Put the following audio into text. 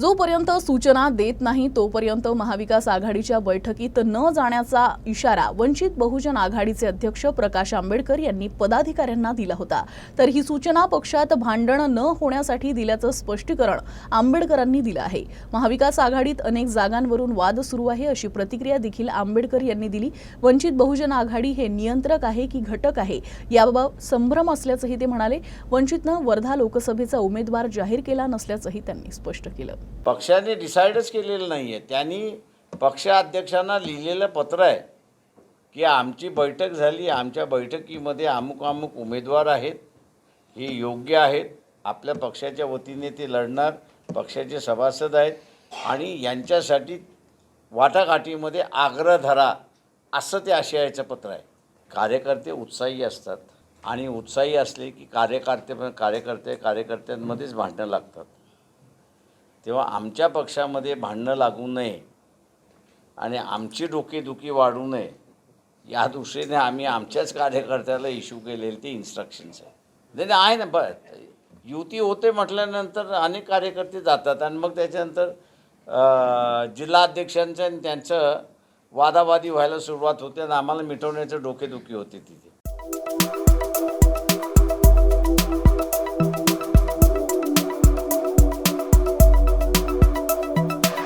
जोपर्यंत सूचना देत नाही तोपर्यंत महाविकास आघाडीच्या बैठकीत न जाण्याचा इशारा वंचित बहुजन आघाडीचे अध्यक्ष प्रकाश आंबेडकर यांनी पदाधिकाऱ्यांना दिला होता. तर ही सूचना पक्षात भांडण न होण्यासाठी दिल्याचं स्पष्टीकरण आंबेडकरांनी दिलं आहे. महाविकास आघाडीत अनेक जागांवरून वाद सुरू आहे अशी प्रतिक्रिया देखील आंबेडकर यांनी दिली. वंचित बहुजन आघाडी हे नियंत्रक आहे की घटक आहे याबाबत संभ्रम असल्याचंही ते म्हणाले. वंचितनं वर्धा लोकसभेचा उमेदवार जाहीर केला नसल्याचंही त्यांनी स्पष्ट केलं. पक्षाने डिसाईडच केलेलं नाही आहे त्यांनी पक्षाध्यक्षांना लिहिलेलं पत्र आहे की आमची बैठक झाली आमच्या बैठकीमध्ये अमुक अमुक उमेदवार आहेत हे योग्य आहेत आपल्या पक्षाच्या वतीने ते लढणार पक्षाचे सभासद आहेत आणि यांच्यासाठी वाटाघाटीमध्ये आग्रह धरा असं ते आशयाचं पत्र आहे. कार्यकर्ते उत्साही असतात आणि उत्साही असले की कार्यकर्ते पण कार्यकर्ते कार्यकर्त्यांमध्येच भांडणं लागतात. तेव्हा आमच्या पक्षामध्ये भांडणं लागू नये आणि आमची डोकेदुखी वाढू नये या दृष्टीने आम्ही आमच्याच कार्यकर्त्याला इश्यू केलेले ते इन्स्ट्रक्शन्स आहे नाही नाही, आहे ना बर युती होते म्हटल्यानंतर अनेक कार्यकर्ते जातात आणि मग त्याच्यानंतर जिल्हाध्यक्षांचं आणि त्यांचं वादावादी व्हायला सुरुवात होते आणि आम्हाला मिटवण्याचं डोकेदुखी होते तिथे.